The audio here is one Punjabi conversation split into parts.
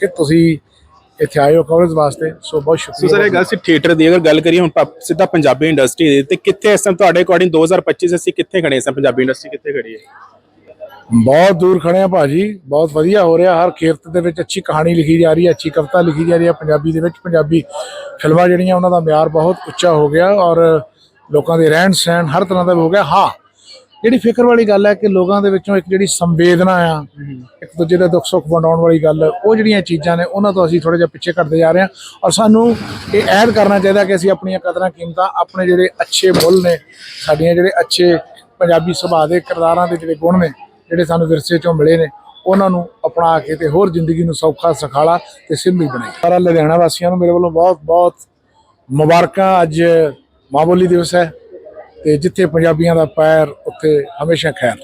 ਕਿ ਤੁਸੀਂ ਇੱਥੇ ਆਏ ਹੋ ਕਵਰੇਜ ਵਾਸਤੇ ਸੋ ਬਹੁਤ ਸੋ ਸ਼ੁਕਰੀਆ ਸਰ ਇਹ ਗੱਲ ਸੀ ਥੀਏਟਰ ਦੀ ਅਗਰ ਗੱਲ ਕਰੀਏ ਹੁਣ ਸਿੱਧਾ ਪੰਜਾਬੀ ਇੰਡਸਟਰੀ ਦੀ ਤੇ ਕਿੱਥੇ ਇਸ ਟਾਈਮ ਤੁਹਾਡੇ ਅਕੋਰਡਿੰਗ 2025 ਅਸੀਂ ਕਿੱਥੇ ਖੜੇ ਇਸ ਪੰਜਾਬੀ ਇੰਡਸਟਰੀ ਕਿੱਥੇ ਖੜੀ ਹੈ? ਬਹੁਤ ਦੂਰ ਖੜੇ ਆ ਭਾਜੀ ਬਹੁਤ ਵਧੀਆ ਹੋ ਰਿਹਾ ਹਰ ਖੇਤ ਦੇ ਵਿੱਚ ਅੱਛੀ ਕਹਾਣੀ ਲਿਖੀ ਜਾ ਰਹੀ ਹੈ ਅੱਛੀ ਕਵਿਤਾ ਲਿਖੀ ਜਾ ਰਹੀ ਹੈ ਪੰਜਾਬੀ ਦੇ ਵਿੱਚ ਪੰਜਾਬੀ ਫਿਲਮਾਂ ਜਿਹੜੀਆਂ ਉਹਨਾਂ ਦਾ ਮਿਆਰ ਬਹੁਤ ਉੱਚਾ ਹੋ ਗਿਆ ਔਰ ਲੋਕਾਂ ਦੇ ਰਹਿਣ ਸਹਿਣ ਹਰ ਤਰ੍ਹਾਂ ਦਾ ਹੋ ਗਿਆ। ਹਾਂ ਜਿਹੜੀ ਫਿਕਰ ਵਾਲੀ ਗੱਲ ਹੈ ਕਿ ਲੋਕਾਂ ਦੇ ਵਿੱਚੋਂ ਇੱਕ ਜਿਹੜੀ ਸੰਵੇਦਨਾ ਆ, ਇੱਕ ਦੂਜੇ ਦਾ ਦੁੱਖ ਸੁੱਖ ਵੰਡਾਉਣ ਵਾਲੀ ਗੱਲ, ਉਹ ਜਿਹੜੀਆਂ ਚੀਜ਼ਾਂ ਨੇ, ਉਹਨਾਂ ਤੋਂ ਅਸੀਂ ਥੋੜਾ ਜਿਹਾ ਪਿੱਛੇ ਘਟਦੇ ਜਾ ਰਹੇ ਹਾਂ ਔਰ ਸਾਨੂੰ ਇਹ ਐਡ ਕਰਨਾ ਚਾਹੀਦਾ ਕਿ ਅਸੀਂ ਆਪਣੀਆਂ ਕਦਰਾਂ ਕੀਮਤਾਂ, ਆਪਣੇ ਜਿਹੜੇ ਅੱਛੇ ਮੁੱਲ ਨੇ, ਸਾਡੀਆਂ ਜਿਹੜੇ ਅੱਛੇ ਪੰਜਾਬੀ ਸੁਭਾਅ ਦੇ ਕਿਰਦਾਰਾਂ ਦੇ ਜਿਹੜੇ ਗੁਣ ਨੇ, ਜਿਹੜੇ ਸਾਨੂੰ ਵਿਰਸੇ ਚੋਂ ਮਿਲੇ ਨੇ, ਉਹਨਾਂ ਨੂੰ ਅਪਣਾ ਕੇ ਤੇ ਹੋਰ ਜ਼ਿੰਦਗੀ ਨੂੰ ਸੌਖਾ, ਸਖਾਲਾ ਤੇ ਸਿੰਮੀ ਬਣਾਈ ਸਾਰਾ ਲੁਧਿਆਣਾ ਵਾਸੀਆਂ ਨੂੰ ਮੇਰੇ ਵੱਲੋਂ ਬਹੁਤ ਬਹੁਤ ਮੁਬਾਰਕਾਂ। ਅੱਜ ਮਾਂ ਬੋਲੀ ਦਿਵਸ ਹੈ। ਤੇ ਜਿੱਥੇ ਪੰਜਾਬੀਆਂ ਦਾ ਪੈਰ ਉੱਥੇ ਹਮੇਸ਼ਾ ਖੈਰ।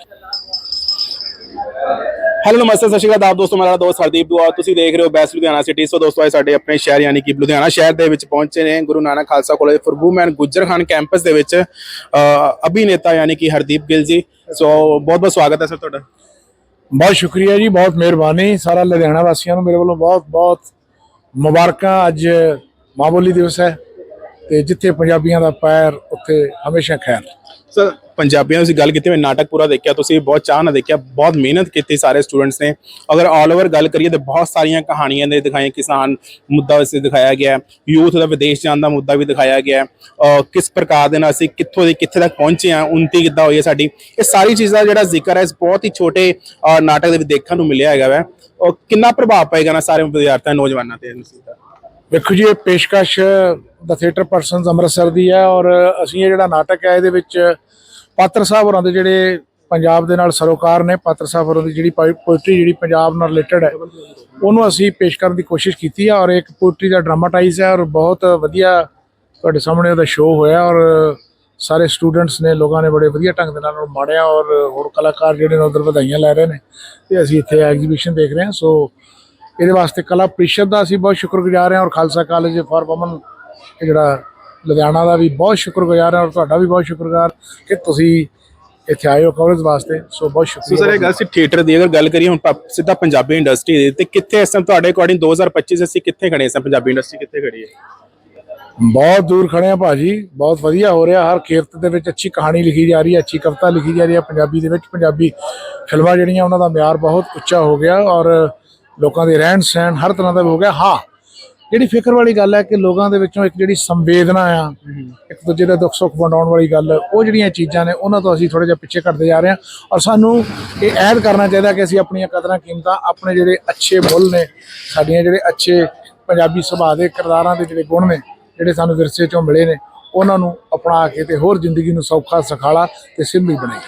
ਹੈਲੋ ਨਮਸਤੇ ਸਤਿ ਸ਼੍ਰੀ ਅਕਾਲ ਆਪ ਦੋਸਤੋ ਮੇਰਾ ਦੋਸਤ ਹਰਦੀਪ ਦੁਆ। ਤੁਸੀਂ ਦੇਖ ਰਹੇ ਹੋ ਬੈਸਟ ਲੁਧਿਆਣਾ ਸਿਟੀ ਸੋ ਦੋਸਤੋ ਅੱਜ ਸਾਡੇ ਆਪਣੇ ਸ਼ਹਿਰ ਯਾਨੀ ਕਿ ਲੁਧਿਆਣਾ ਸ਼ਹਿਰ ਦੇ ਵਿੱਚ ਪਹੁੰਚੇ ਨੇ Guru Nanak Khalsa college for women Gujar Khan campus ਦੇ ਵਿੱਚ ਅਭਿਨੇਤਾ ਯਾਨੀ ਕਿ ਹਰਦੀਪ ਗਿੱਲ ਜੀ। ਸੋ ਬਹੁਤ ਬਹੁਤ ਸਵਾਗਤ ਹੈ ਸਰ ਤੁਹਾਡਾ। ਬਹੁਤ ਸ਼ੁਕਰੀਆ ਜੀ ਬਹੁਤ ਮਿਹਰਬਾਨੀ ਸਾਰਾ ਲੁਧਿਆਣਾ ਵਾਸੀਆਂ ਨੂੰ। ਮੇਰੇ ਵੱਲੋਂ ਬਹੁਤ ਬਹੁਤ ਮੁਬਾਰਕਾਂ। ਅੱਜ ਮਾਂ ਬੋਲੀ ਦਿਵਸ ਹੈ। ਤੇ ਜਿੱਥੇ ਪੰਜਾਬੀਆਂ ਦਾ ਪੈਰ ਉੱਥੇ ਹਮੇਸ਼ਾ ਖੈਰ। ਸਰ ਪੰਜਾਬੀਆਂ ਦੀ ਗੱਲ ਕੀਤੀ ਮੈਂ ਨਾਟਕ ਪੂਰਾ ਦੇਖਿਆ ਤੁਸੀਂ ਬਹੁਤ ਚਾਹ ਨਾਲ ਦੇਖਿਆ ਬਹੁਤ ਮਿਹਨਤ ਕੀਤੀ ਸਾਰੇ ਸਟੂਡੈਂਟਸ ਨੇ। ਅਗਰ ਆਲ ਓਵਰ ਗੱਲ ਕਰੀਏ ਤਾਂ ਬਹੁਤ ਸਾਰੀਆਂ ਕਹਾਣੀਆਂ ਦੇ ਦਿਖਾਏ ਕਿਸਾਨ ਮੁੱਦਾ ਵਿੱਚ ਦਿਖਾਇਆ ਗਿਆ ਯੂਥ ਦਾ ਵਿਦੇਸ਼ ਜਾਣ ਦਾ ਮੁੱਦਾ ਵੀ ਦਿਖਾਇਆ ਗਿਆ ਅਹ ਕਿਸ ਪ੍ਰਕਾਰ ਦੇ ਨਾਲ ਅਸੀਂ ਕਿੱਥੋਂ ਦੇ ਕਿੱਥੇ ਤੱਕ ਪਹੁੰਚੇ ਆ ਉਨਤੀ ਕਿੱਦਾਂ ਹੋਈ ਹੈ ਸਾਡੀ ਇਹ ਸਾਰੀ ਚੀਜ਼ਾਂ ਦਾ ਜਿਹੜਾ ਜ਼ਿਕਰ ਹੈ ਇਸ ਬਹੁਤ ਹੀ ਛੋਟੇ ਨਾਟਕ ਦੇ ਵਿੱਚ ਦੇਖਣ ਨੂੰ ਮਿਲਿਆ ਹੈਗਾ ਵੈ। ਕਿੰਨਾ ਪ੍ਰਭਾਵ ਪਏਗਾ ਨਾ ਸਾਰੇ ਵਿਦਿਆਰਥੀਆਂ ਨੌਜਵਾਨਾਂ ਤੇ ਇਸ ਚੀਜ਼ ਦਾ? ਵੇਖੋ ਜੀ ਇਹ ਪੇਸ਼ਕਸ਼ ਦਾ ਥੀਏਟਰ ਪਰਸਨਸ ਅੰਮ੍ਰਿਤਸਰ ਦੀ ਹੈ ਔਰ ਅਸੀਂ ਇਹ ਜਿਹੜਾ ਨਾਟਕ ਹੈ ਇਹਦੇ ਵਿੱਚ ਪਾਤਰ ਸਾਹਿਬ ਹੋਰਾਂ ਦੇ ਜਿਹੜੇ ਪੰਜਾਬ ਦੇ ਨਾਲ ਸਰੋਕਾਰ ਨੇ, ਪਾਤਰ ਸਾਹਿਬ ਹੋਰਾਂ ਦੀ ਜਿਹੜੀ ਪੋਇਟਰੀ ਜਿਹੜੀ ਪੰਜਾਬ ਨਾਲ ਰਿਲੇਟਡ ਹੈ, ਉਹਨੂੰ ਅਸੀਂ ਪੇਸ਼ ਕਰਨ ਦੀ ਕੋਸ਼ਿਸ਼ ਕੀਤੀ ਹੈ ਔਰ ਇੱਕ ਪੋਇਟਰੀ ਦਾ ਡਰਾਮਾਟਾਈਜ਼ ਹੈ ਔਰ ਬਹੁਤ ਵਧੀਆ ਤੁਹਾਡੇ ਸਾਹਮਣੇ ਉਹਦਾ ਸ਼ੋਅ ਹੋਇਆ ਔਰ ਸਾਰੇ ਸਟੂਡੈਂਟਸ ਨੇ, ਲੋਕਾਂ ਨੇ ਬੜੇ ਵਧੀਆ ਢੰਗ ਦੇ ਨਾਲ ਉਹਨੂੰ ਮਾੜਿਆ ਔਰ ਹੋਰ ਕਲਾਕਾਰ ਜਿਹੜੇ ਨੇ ਉਧਰ ਵਧਾਈਆਂ ਲੈ ਰਹੇ ਨੇ ਤੇ ਅਸੀਂ ਇੱਥੇ ਐਗਜ਼ੀਬਿਸ਼ਨ ਦੇਖ ਰਹੇ ਹਾਂ। ਸੋ ਇਹਦੇ ਵਾਸਤੇ ਕਲਾ ਪ੍ਰੀਸ਼ਦ ਦਾ ਅਸੀਂ ਬਹੁਤ ਸ਼ੁਕਰਗੁਜ਼ਾਰ ਹਾਂ ਔਰ ਖਾਲਸਾ ਕਾਲਜ ਫਾਰ ਵਮਨ ਜਿਹੜਾ ਲੁਧਿਆਣਾ ਦਾ ਵੀ ਬਹੁਤ ਸ਼ੁਕਰਗੁਜ਼ਾਰ ਹਾਂ ਔਰ ਤੁਹਾਡਾ ਵੀ ਬਹੁਤ ਸ਼ੁਕਰਗੁਜ਼ਾਰ ਕਿ ਤੁਸੀਂ ਇੱਥੇ ਆਏ ਹੋ ਕਵਰੇਜ ਵਾਸਤੇ ਸੋ ਬਹੁਤ ਸੋ ਸਰ ਇਹ ਸ਼ੁਕਰੀਆ। ਗੱਲ ਸੀ ਥੀਏਟਰ ਦੀ ਅਗਰ ਗੱਲ ਕਰੀਏ ਹੁਣ ਸਿੱਧਾ ਪੰਜਾਬੀ ਇੰਡਸਟਰੀ ਦੀ ਤੇ ਕਿੱਥੇ ਇਸ ਟਾਈਮ ਤੁਹਾਡੇ ਅਕੋਰਡਿੰਗ 2025 ਅਸੀਂ ਕਿੱਥੇ ਖੜੇ ਇਸ ਪੰਜਾਬੀ ਇੰਡਸਟਰੀ ਕਿੱਥੇ ਖੜੀ ਹੈ? ਬਹੁਤ ਦੂਰ ਖੜੇ ਆ ਭਾਜੀ ਬਹੁਤ ਵਧੀਆ ਹੋ ਰਿਹਾ ਹਰ ਖੇਤ ਦੇ ਵਿੱਚ ਅੱਛੀ ਕਹਾਣੀ ਲਿਖੀ ਜਾ ਰਹੀ ਹੈ ਅੱਛੀ ਕਵਿਤਾ ਲਿਖੀ ਜਾ ਰਹੀ ਹੈ ਪੰਜਾਬੀ ਦੇ ਵਿੱਚ ਪੰਜਾਬੀ ਫਿਲਮਾਂ ਜਿਹੜੀਆਂ ਉਹਨਾਂ ਦਾ ਮਿਆਰ ਬਹੁਤ ਉੱਚਾ ਹੋ ਗਿਆ ਔਰ ਲੋਕਾਂ ਦੇ ਰਹਿਣ ਸਹਿਣ ਹਰ ਤਰ੍ਹਾਂ ਦਾ ਹੋ ਗਿਆ। ਹਾਂ ਜਿਹੜੀ ਫਿਕਰ ਵਾਲੀ ਗੱਲ ਹੈ ਕਿ ਲੋਕਾਂ ਦੇ ਵਿੱਚੋਂ ਇੱਕ ਜਿਹੜੀ ਸੰਵੇਦਨਾ ਆ, ਇੱਕ ਦੂਜੇ ਦਾ ਦੁੱਖ ਸੁੱਖ ਵੰਡਾਉਣ ਵਾਲੀ ਗੱਲ, ਉਹ ਜਿਹੜੀਆਂ ਚੀਜ਼ਾਂ ਨੇ, ਉਹਨਾਂ ਤੋਂ ਅਸੀਂ ਥੋੜਾ ਜਿਹਾ ਪਿੱਛੇ ਘਟਦੇ ਜਾ ਰਹੇ ਹਾਂ। ਔਰ ਸਾਨੂੰ ਇਹ ਐਡ ਕਰਨਾ ਚਾਹੀਦਾ ਕਿ ਅਸੀਂ ਆਪਣੀਆਂ ਕਦਰਾਂ ਕੀਮਤਾਂ, ਆਪਣੇ ਜਿਹੜੇ ਅੱਛੇ ਮੁੱਲ ਨੇ, ਸਾਡੀਆਂ ਜਿਹੜੇ ਅੱਛੇ ਪੰਜਾਬੀ ਸੁਭਾਅ ਦੇ ਕਿਰਦਾਰਾਂ ਦੇ ਜਿਹੜੇ ਗੁਣ ਨੇ, ਜਿਹੜੇ ਸਾਨੂੰ ਵਿਰਸੇ ਚੋਂ ਮਿਲੇ ਨੇ, ਉਹਨਾਂ ਨੂੰ ਅਪਣਾ ਕੇ ਤੇ ਹੋਰ ਜ਼ਿੰਦਗੀ ਨੂੰ ਸੌਖਾ, ਸਖਾਲਾ ਤੇ ਸਿੰਮੀ ਬਣਾਈ